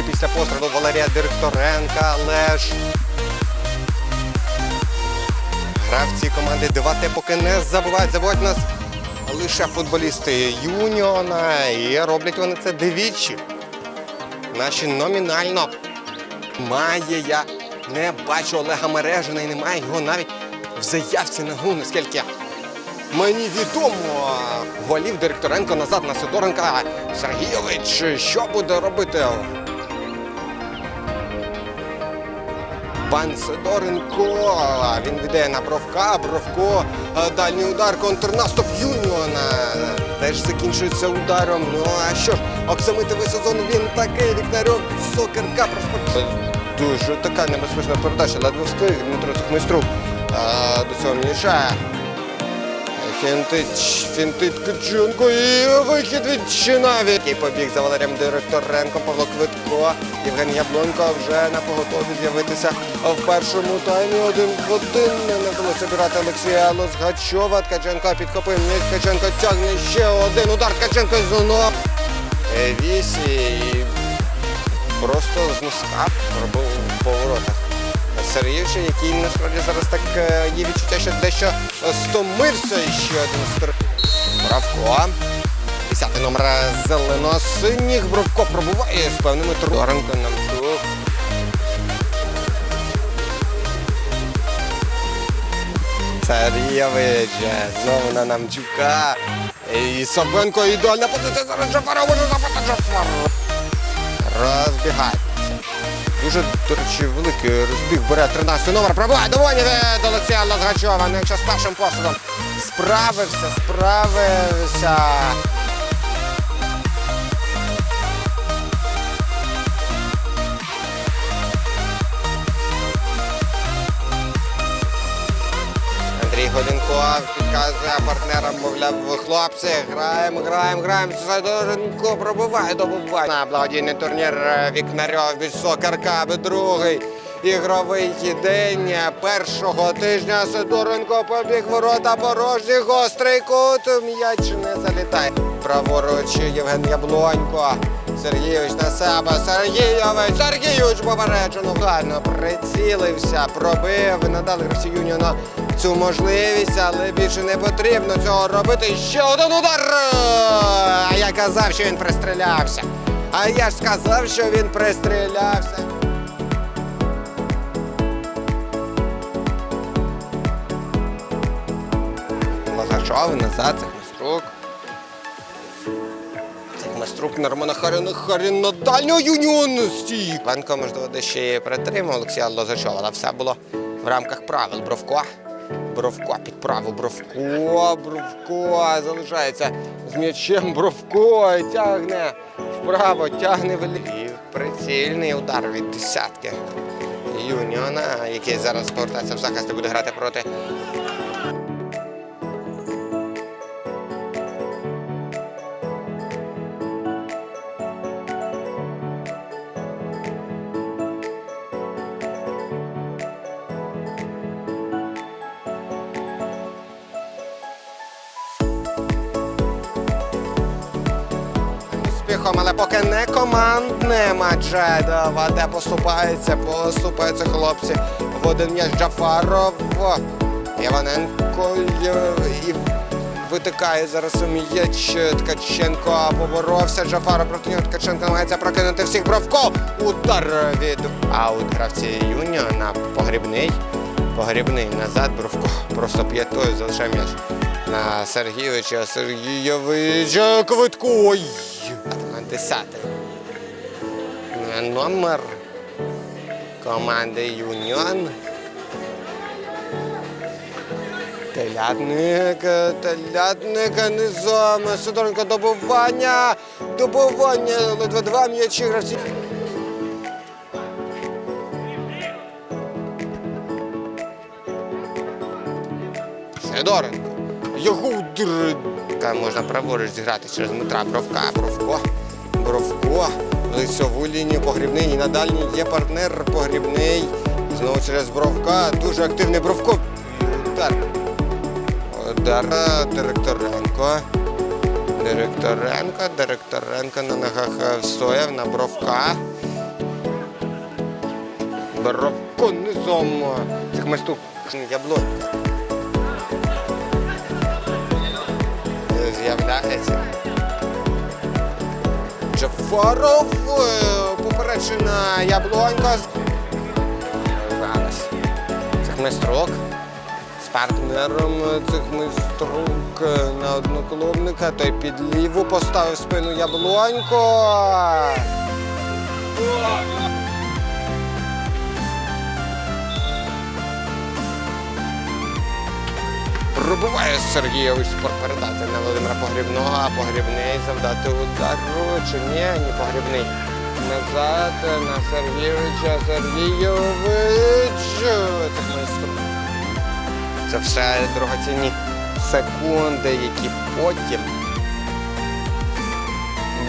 сітці після пострілу Валерія Директоренка, Леш. Гравці команди 2Т поки не забувають. Забувають нас лише футболісти Юніона. І роблять вони це двічі. Наші номінально. Має я не бачу Олега Мережина і немає його навіть в заявці на гру, наскільки мені відомо. Голів Директоренко назад на Сидоренка. Сергійович, що буде робити? Пан Сидоренко. Він веде на Бровка. Бровко. е, Дальній удар, контрнаступ Юніона. Теж закінчується ударом. Ну а що ж, оксамитовий сезон він такий. вікнарьок, сокерка проспорт. Дуже така небезпечна передача. Ледве встиг Дмитро Цехмайструк. А, до цього мішає. Фінтить, фінтить Киченко і вихід від Чинаві. Який побіг за Валерієм Директоренком, Павло Квитко. Євген Яблонько вже на поготові з'явитися в першому таймі. Один в один не вдалося обірати Олексія Лозгачова. Ткаченко підхопив м'яч. Ткаченко тягне ще один удар. Ткаченко знов. Е, Вісі просто з носка робив в поворотах. Сергійович, який насправді зараз так е, є відчуття, що дещо е, стомився і ще один стр... Бравко. Десятий номер зелено-синіх. Бровко пробуває з певними Торенко нам тут. Царєвич, е, знову на Намчука. І Собенко ідеальна позиція зараз Джафаров може запити Джафар. Розбігається. Дуже, до речі, великий розбіг бере 13 номер. Пробуває доволі до Олексія Лазгачова. Ну, якщо з першим посудом справився, справився. Годенко підказує партнерам, мовляв, хлопці, граємо, граємо, граємо. Сидоренко пробиває, добуває. На благодійний турнір е, Вікнарьов Сокарка, другий ігровий день першого тижня. Сидоренко побіг ворота порожні, гострий кут, м'яч не залітає. Праворуч Євген Яблонько. Сергійович на себе. Сергійович, Сергійович попереджено. Гарно прицілився, пробив. Надали гравці Юніона цю можливість, але більше не потрібно цього робити. Ще один удар! А я казав, що він пристрілявся. А я ж сказав, що він пристрілявся. Лазачов назад, Цехміструк. Цехміструк на Романа Харіна, Харін на дальнього юніон стік. Панко, можливо, дещо притримав Олексія Лозачова, але все було в рамках правил. Бровко. Бровко підправив Бровко, Бровко залишається з м'ячем Бровко і тягне вправо, тягне вліво. І прицільний удар від десятки. Юніона, який зараз повертається в захист і буде грати проти успіхом, але поки не командне матче. Ваде поступається, поступаються хлопці. В один м'яч Джафаров. Іваненко і витикає зараз у м'яч Ткаченко. Поборовся Джафаров проти нього. Ткаченко намагається прокинути всіх Бровко. Удар від аут гравці Юніона. Погрібний. Погрібний назад Бровко. Просто п'ятою залишає м'яч на Сергійовича. Сергійович Квитко. Ой! Номер команди Юніон. Телятник, телятник, низом, Сидоренко добування, добування, ледве два м'ячі гравці. Сидоренко. Його удар. Та можна праворуч зіграти через Дмитра Бровка. Бровко. Бровко. Лицьову лінію погрібний. І на дальній є партнер погрібний. Знову через Бровка. Дуже активний Бровко. Удар. Удар Директоренко. Директоренко, Директоренко на ногах е, встояв на бровка. Бровку низом. Цих мисту Джафаров е, попереджена яблонька. Зараз. Цих майстрок з партнером цих майструк е, на одноклубника. Той під ліву поставив спину яблонько. Пробуває Сергійович спорт передати на Володимира Погрібного, а Погрібний завдати удару чи ні, ні Погрібний. Назад на Сергійовича Сергійович. Це майструк. Це все дорогоцінні секунди, які потім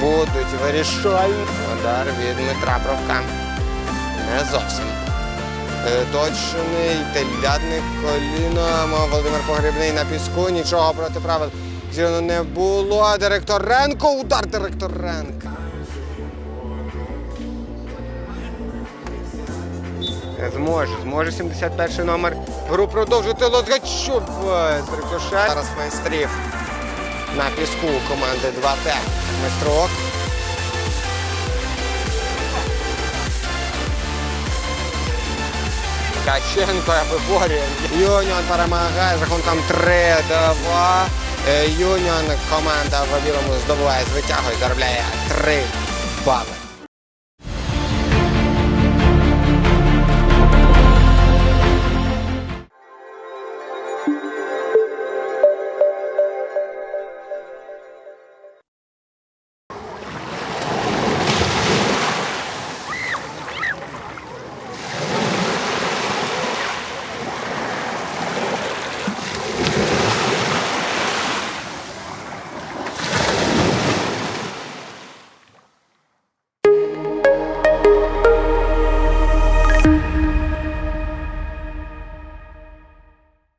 будуть вирішальні. Удар від Дмитра Бровка. Не зовсім. Е, Точний телядник коліном. Володимир Погребний на піску. Нічого проти правил зроблено не було. Директоренко. Удар Директоренка. Е, Зможе, зможе 71 номер. Гру продовжити Лозгачук з рикошет. Зараз майстрів на піску команди 2Т. Майстрок. Ткаченко виборює. Юніон перемагає з рахунком 3-2. Е, Юніон команда в білому здобуває, звитягує, заробляє 3 бали.